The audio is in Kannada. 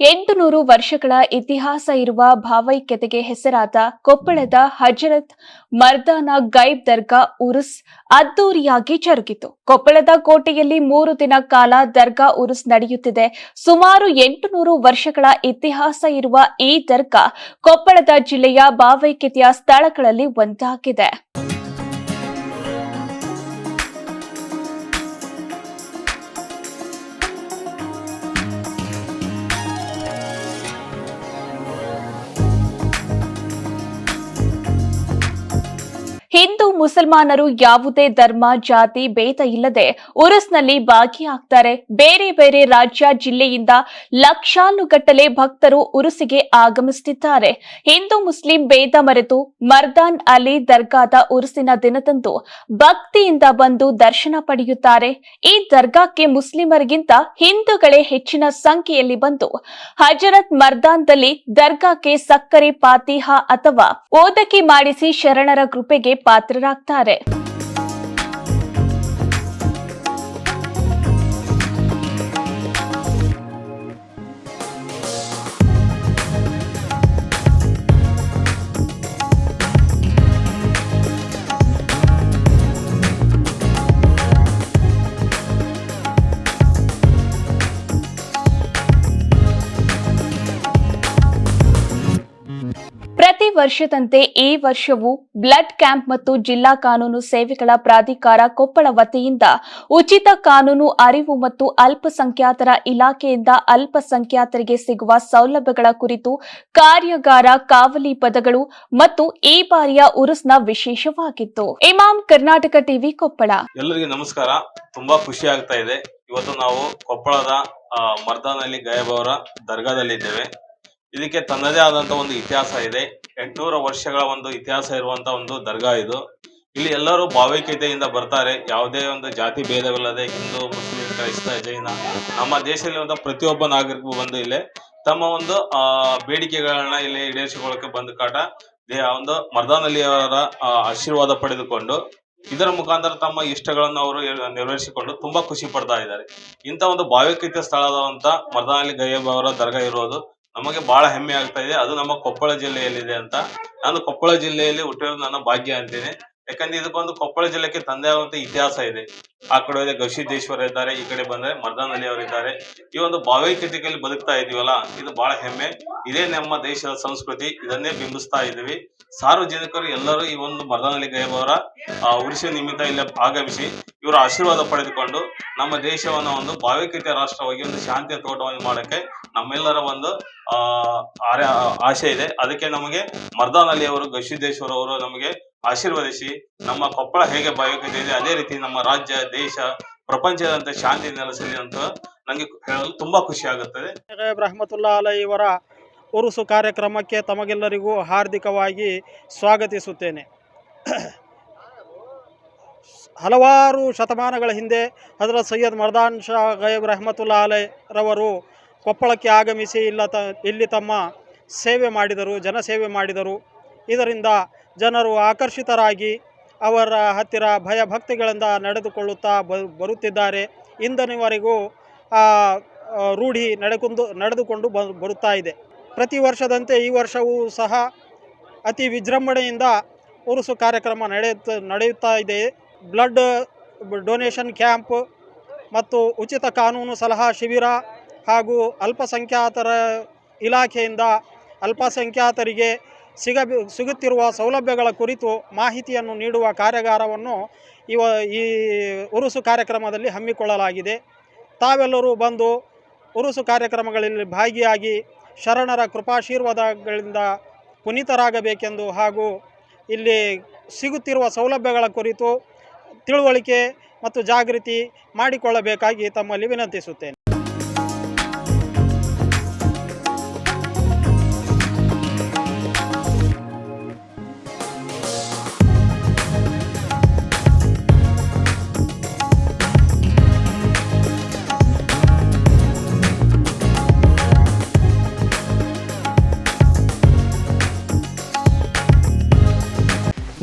ಎಂಟು ನೂರು ವರ್ಷಗಳ ಇತಿಹಾಸ ಇರುವ ಭಾವೈಕ್ಯತೆಗೆ ಹೆಸರಾದ ಕೊಪ್ಪಳದ ಹಜರತ್ ಮರ್ದಾನ ಗೈಬ್ ದರ್ಗಾ ಉರುಸ್ ಅದ್ದೂರಿಯಾಗಿ ಜರುಗಿತು. ಕೊಪ್ಪಳದ ಕೋಟೆಯಲ್ಲಿ ಮೂರು ದಿನ ಕಾಲ ದರ್ಗಾ ಉರುಸ್ ನಡೆಯುತ್ತಿದೆ. ಸುಮಾರು ಎಂಟು ನೂರು ವರ್ಷಗಳ ಇತಿಹಾಸ ಇರುವ ಈ ದರ್ಗಾ ಕೊಪ್ಪಳದ ಜಿಲ್ಲೆಯ ಭಾವೈಕ್ಯತೆಯ ಸ್ಥಳಗಳಲ್ಲಿ ಒಂದಾಗಿದೆ. ಮುಸಲ್ಮಾನರು ಯಾವುದೇ ಧರ್ಮ, ಜಾತಿ, ಭೇದ ಇಲ್ಲದೆ ಉರುಸ್ನಲ್ಲಿ ಭಾಗಿಯಾಗ್ತಾರೆ ಬೇರೆ ಬೇರೆ ರಾಜ್ಯ ಜಿಲ್ಲೆಯಿಂದ ಲಕ್ಷಾನುಗಟ್ಟಲೆ ಭಕ್ತರು ಉರುಸಿಗೆ ಆಗಮಿಸುತ್ತಿದ್ದಾರೆ. ಹಿಂದೂ ಮುಸ್ಲಿಂ ಭೇದ ಮರೆತು ಮರ್ದಾನ್ ಅಲಿ ದರ್ಗಾದ ಉರುಸಿನ ದಿನದಂದು ಭಕ್ತಿಯಿಂದ ಬಂದು ದರ್ಶನ ಪಡೆಯುತ್ತಾರೆ. ಈ ದರ್ಗಾಕ್ಕೆ ಮುಸ್ಲಿಮರಿಗಿಂತ ಹಿಂದೂಗಳೇ ಹೆಚ್ಚಿನ ಸಂಖ್ಯೆಯಲ್ಲಿ ಬಂದು ಹಜರತ್ ಮರ್ದಾನ್ದಲ್ಲಿ ದರ್ಗಾಕ್ಕೆ ಸಕ್ಕರೆ, ಪಾತಿಹ ಅಥವಾ ಓದಕಿ ಮಾಡಿಸಿ ಶರಣರ ಕೃಪೆಗೆ ಪಾತ್ರರಾಗ್ತಾರೆ ವರ್ಷದಂತೆ ಈ ವರ್ಷವೂ ಬ್ಲಡ್ ಕ್ಯಾಂಪ್ ಮತ್ತು ಜಿಲ್ಲಾ ಕಾನೂನು ಸೇವೆಗಳ ಪ್ರಾಧಿಕಾರ ಕೊಪ್ಪಳ ವತಿಯಿಂದ ಉಚಿತ ಕಾನೂನು ಅರಿವು ಮತ್ತು ಅಲ್ಪಸಂಖ್ಯಾತರ ಇಲಾಖೆಯಿಂದ ಅಲ್ಪಸಂಖ್ಯಾತರಿಗೆ ಸಿಗುವ ಸೌಲಭ್ಯಗಳ ಕುರಿತು ಕಾರ್ಯಾಗಾರ, ಕಾವಲಿ ಪದಗಳು ಮತ್ತು ಈ ಬಾರಿಯ ಉರುಸ್ನ ವಿಶೇಷವಾಗಿತ್ತು. ಇಮಾಮ್ ಕರ್ನಾಟಕ ಟಿವಿ ಕೊಪ್ಪಳ. ಎಲ್ಲರಿಗೂ ನಮಸ್ಕಾರ. ತುಂಬಾ ಖುಷಿ ಆಗ್ತಾ ಇದೆ. ಇವತ್ತು ನಾವು ಕೊಪ್ಪಳದ ಮರ್ದಾನಲ್ಲಿ ಗಯಬ್ ಅವರ ದರ್ಗಾದಲ್ಲಿ ಇದ್ದೇವೆ ಇದಕ್ಕೆ ತನ್ನದೇ ಆದಂತ ಒಂದು ಇತಿಹಾಸ ಇದೆ. ಎಂಟುನೂರ ವರ್ಷಗಳ ಒಂದು ಇತಿಹಾಸ ಇರುವಂತ ಒಂದು ದರ್ಗಾ ಇದು. ಇಲ್ಲಿ ಎಲ್ಲರೂ ಭಾವೈಕ್ಯತೆಯಿಂದ ಬರ್ತಾರೆ. ಯಾವುದೇ ಒಂದು ಜಾತಿ ಭೇದವಿಲ್ಲದೆ ಹಿಂದೂ, ಮುಸ್ಲಿಂ, ಕ್ರೈಸ್ತ, ಜೈನ, ನಮ್ಮ ದೇಶದಲ್ಲಿ ಒಂದು ಪ್ರತಿಯೊಬ್ಬ ನಾಗರಿಕರು ಬಂದು ಇಲ್ಲಿ ತಮ್ಮ ಒಂದು ಬೇಡಿಕೆಗಳನ್ನ ಇಲ್ಲಿ ಈಡೇರಿಸಿಕೊಳ್ಳಕ್ಕೆ ಬಂದ ಕಾಟ ಒಂದು ಮರ್ದಾನಲ್ಲಿಯವರ ಆಶೀರ್ವಾದ ಪಡೆದುಕೊಂಡು ಇದರ ಮುಖಾಂತರ ತಮ್ಮ ಇಷ್ಟಗಳನ್ನು ಅವರು ನೆರವೇರಿಸಿಕೊಂಡು ತುಂಬಾ ಖುಷಿ ಪಡ್ತಾ ಇದ್ದಾರೆ. ಇಂಥ ಒಂದು ಭಾವೈಕ್ಯತೆ ಸ್ಥಳದಂತ ಮರ್ದಾನಲ್ಲಿ ಗಯ್ಯಬ್ ಅವರ ದರ್ಗಾ ಇರೋದು ನಮಗೆ ಬಹಳ ಹೆಮ್ಮೆ ಆಗ್ತಾ ಇದೆ. ಅದು ನಮ್ಮ ಕೊಪ್ಪಳ ಜಿಲ್ಲೆಯಲ್ಲಿದೆ ಅಂತ. ನಾನು ಕೊಪ್ಪಳ ಜಿಲ್ಲೆಯಲ್ಲಿ ಹುಟ್ಟಿರೋದು ನನ್ನ ಭಾಗ್ಯ ಅಂತೇನೆ. ಯಾಕಂದ್ರೆ ಇದಕ್ಕೊಂದು ಕೊಪ್ಪಳ ಜಿಲ್ಲೆಗೆ ತಂದೆ ಆದಂತ ಇತಿಹಾಸ ಇದೆ. ಆ ಕಡೆ ಗವಿಸಿದ್ದೇಶ್ವರ ಇದ್ದಾರೆ, ಈ ಕಡೆ ಬಂದ್ರೆ ಮರ್ದಾನಲ್ಲಿ ಅವರಿದ್ದಾರೆ ಈ ಒಂದು ಭಾವೈಕ್ಯತೆಯಲ್ಲಿ ಬದುಕ್ತಾ ಇದೀವಲ್ಲ, ಇದು ಬಹಳ ಹೆಮ್ಮೆ. ಇದೇ ನಮ್ಮ ದೇಶದ ಸಂಸ್ಕೃತಿ, ಇದನ್ನೇ ಬಿಂಬಿಸ್ತಾ ಇದೀವಿ. ಸಾರ್ವಜನಿಕರು ಎಲ್ಲರೂ ಈ ಒಂದು ಮರ್ದಾನಲ್ಲಿ ಗೈಬವರ ಅವರ ಉರುಸಿನ ನಿಮಿತ್ತ ಇಲ್ಲಿ ಆಗಮಿಸಿ, ಇವರ ಆಶೀರ್ವಾದ ಪಡೆದುಕೊಂಡು ನಮ್ಮ ದೇಶವನ್ನ ಒಂದು ಭಾವೈಕ್ಯತೆ ರಾಷ್ಟ್ರವಾಗಿ, ಒಂದು ಶಾಂತಿಯ ತೋಟವನ್ನು ಮಾಡಕ್ಕೆ ನಮ್ಮೆಲ್ಲರ ಒಂದು, ಆ ಆರ- ಆಸೆ ಇದೆ. ಅದಕ್ಕೆ ನಮಗೆ ಮರ್ದಾನಲ್ಲಿ ಅವರು ಗವಿಸಿದ್ದೇಶ್ವರ ಅವರು ನಮಗೆ ಆಶೀರ್ವದಿಸಿ ನಮ್ಮ ಕೊಪ್ಪಳ ಹೇಗೆ ಭಾವೈಕ್ಯತೆ ಇದೆ, ಅದೇ ರೀತಿ ನಮ್ಮ ರಾಜ್ಯ, ದೇಶ ಪ್ರಪಂಚದಂತ ಶಾಂತಿ ನೆಲೆಸಲಿ ಅಂತ ನಂಗೆ ಹೇಳಲು ತುಂಬಾ ಖುಷಿ ಆಗುತ್ತದೆ. ರಹಮತುಲ್ಲಾ ಅಲೈ ಇವರ ಉರುಸು ಕಾರ್ಯಕ್ರಮಕ್ಕೆ ತಮಗೆಲ್ಲರಿಗೂ ಹಾರ್ದಿಕವಾಗಿ ಸ್ವಾಗತಿಸುತ್ತೇನೆ. ಹಲವಾರು ಶತಮಾನಗಳ ಹಿಂದೆ ಹಜರತ್ ಸೈಯದ್ ಮರ್ದಾನ್ ಶಾ ಗೈಬ್ ರಹಮತುಲ್ಲಾ ಅಲೈ ರವರು ಕೊಪ್ಪಳಕ್ಕೆ ಆಗಮಿಸಿ ಇಲ್ಲ ತ, ಇಲ್ಲಿ ತಮ್ಮ ಸೇವೆ ಮಾಡಿದರು ಜನಸೇವೆ ಮಾಡಿದರು. ಇದರಿಂದ ಜನರು ಆಕರ್ಷಿತರಾಗಿ ಅವರ ಹತ್ತಿರ ಭಯಭಕ್ತಿಗಳಿಂದ ನಡೆದುಕೊಳ್ಳುತ್ತಾ ಬ, ಬರುತ್ತಿದ್ದಾರೆ. ಇಂದನಿವರೆಗೂ ರೂಢಿ ನಡೆಕೊಂಡು, ನಡೆದುಕೊಂಡು ಬರುತ್ತಾ ಇದೆ. ಪ್ರತಿ ವರ್ಷದಂತೆ ಈ ವರ್ಷವೂ ಸಹ ಅತಿ ವಿಜೃಂಭಣೆಯಿಂದ ಉರುಸು ಕಾರ್ಯಕ್ರಮ ನಡೆಯುತ್ತ, ನಡೆಯುತ್ತಾ ಇದೆ. ಬ್ಲಡ್ ಡೊನೇಷನ್ ಕ್ಯಾಂಪ್ ಮತ್ತು ಉಚಿತ ಕಾನೂನು ಸಲಹಾ ಶಿಬಿರ ಹಾಗೂ ಅಲ್ಪಸಂಖ್ಯಾತರ ಇಲಾಖೆಯಿಂದ ಅಲ್ಪಸಂಖ್ಯಾತರಿಗೆ ಸಿಗ, ಸಿಗುತ್ತಿರುವ ಸೌಲಭ್ಯಗಳ ಕುರಿತು ಮಾಹಿತಿಯನ್ನು ನೀಡುವ ಕಾರ್ಯಾಗಾರವನ್ನು ಇವ, ಈ ಉರುಸು ಕಾರ್ಯಕ್ರಮದಲ್ಲಿ ಹಮ್ಮಿಕೊಳ್ಳಲಾಗಿದೆ. ತಾವೆಲ್ಲರೂ ಬಂದು ಉರುಸು ಕಾರ್ಯಕ್ರಮಗಳಲ್ಲಿ ಭಾಗಿಯಾಗಿ ಶರಣರ ಕೃಪಾಶೀರ್ವಾದಗಳಿಂದ ಪುನೀತರಾಗಬೇಕೆಂದು ಹಾಗೂ ಇಲ್ಲಿ ಸಿಗುತ್ತಿರುವ ಸೌಲಭ್ಯಗಳ ಕುರಿತು ತಿಳುವಳಿಕೆ ಮತ್ತು ಜಾಗೃತಿ ಮಾಡಿಕೊಳ್ಳಬೇಕಾಗಿ ತಮ್ಮಲ್ಲಿ ವಿನಂತಿಸುತ್ತೇನೆ.